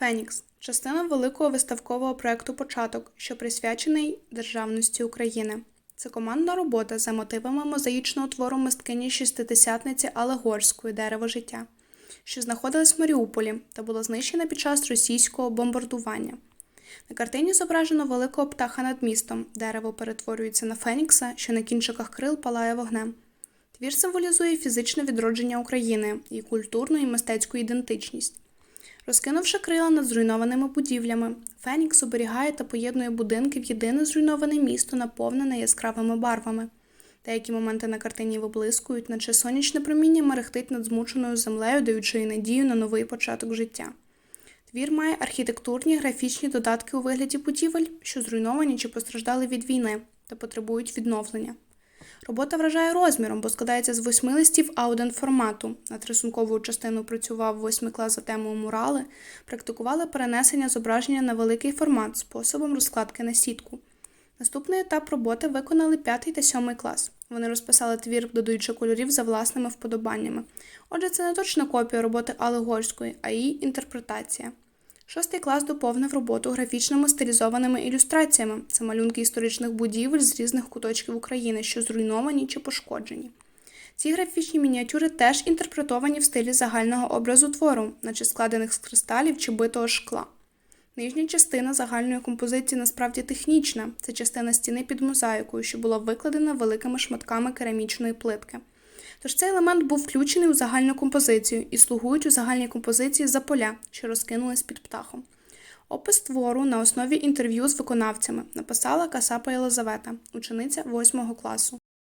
Фенікс частина великого виставкового проекту Початок, що присвячений державності України. Це командна робота за мотивами мозаїчного твору мисткині шістидесятниці Алегорської дерево життя, що знаходилась в Маріуполі та була знищена під час російського бомбардування. На картині зображено великого птаха над містом. Дерево перетворюється на фенікса, що на кінчиках крил палає вогнем. Твір символізує фізичне відродження України, її культурну і мистецьку ідентичність. Розкинувши крила над зруйнованими будівлями, Фенікс оберігає та поєднує будинки в єдине зруйноване місто, наповнене яскравими барвами. Деякі моменти на картині виблискують, наче сонячне проміння мерехтить над змученою землею, даючи їй надію на новий початок життя. Твір має архітектурні графічні додатки у вигляді будівель, що зруйновані чи постраждали від війни та потребують відновлення. Робота вражає розміром, бо складається з восьми листів ауден формату. Над рисунковою частину працював восьмий клас за темою мурали, практикували перенесення зображення на великий формат способом розкладки на сітку. Наступний етап роботи виконали п'ятий та сьомий клас. Вони розписали твір, додаючи кольорів за власними вподобаннями. Отже, це не точна копія роботи Алли Горської, а її інтерпретація. Шостий клас доповнив роботу графічними стилізованими ілюстраціями. Це малюнки історичних будівель з різних куточків України, що зруйновані чи пошкоджені. Ці графічні мініатюри теж інтерпретовані в стилі загального образу твору, наче складених з кристалів чи битого шкла. Нижня частина загальної композиції насправді технічна. Це частина стіни під мозаїкою, що була викладена великими шматками керамічної плитки. Тож цей елемент був включений у загальну композицію і слугують у загальній композиції за поля, що розкинулись під птахом. Опис твору на основі інтерв'ю з виконавцями написала Касапа Єлизавета, учениця 8 класу.